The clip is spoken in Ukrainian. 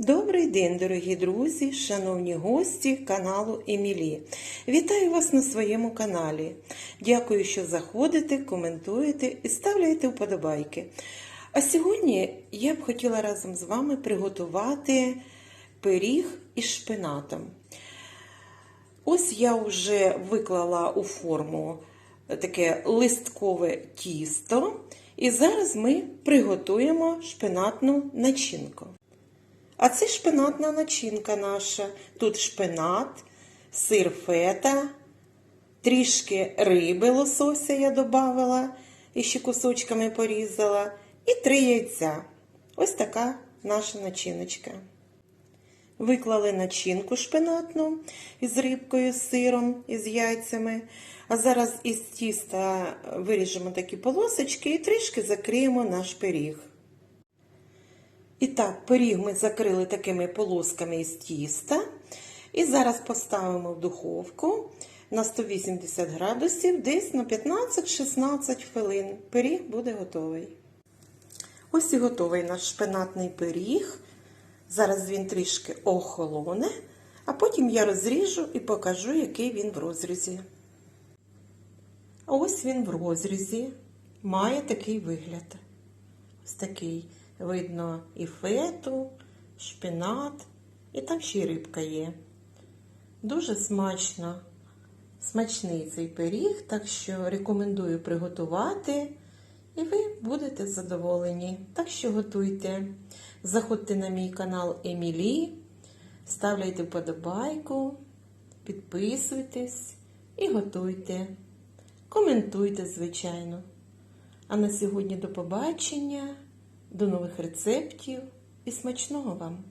Добрий день, дорогі друзі, шановні гості каналу Емілі. Вітаю вас на своєму каналі. Дякую, що заходите, коментуєте і ставляєте вподобайки. А сьогодні я б хотіла разом з вами приготувати пиріг із шпинатом. Ось я вже виклала у форму таке листкове тісто, і зараз ми приготуємо шпинатну начинку. А це шпинатна начинка наша. Тут шпинат, сир фета, трішки риби лосося я додавала і ще кусочками порізала, і три яйця. Ось така наша начиночка. Виклали начинку шпинатну із рибкою, з сиром і з яйцями. А зараз із тіста виріжемо такі полосочки і трішки закриємо наш пиріг. І так, пиріг ми закрили такими полосками із тіста. І зараз поставимо в духовку на 180 градусів, десь на 15-16 хвилин. Пиріг буде готовий. Ось і готовий наш шпинатний пиріг. Зараз він трішки охолоне, а потім я розріжу і покажу, який він в розрізі. Ось він в розрізі. Має такий вигляд. Ось такий. Видно і фету, шпинат, і там ще й рибка є. Дуже смачно, смачний цей пиріг, так що рекомендую приготувати, і ви будете задоволені. Так що готуйте. Заходьте на мій канал Емілі, ставляйте вподобайку, підписуйтесь і готуйте. Коментуйте, звичайно. А на сьогодні до побачення. До нових рецептів і смачного вам!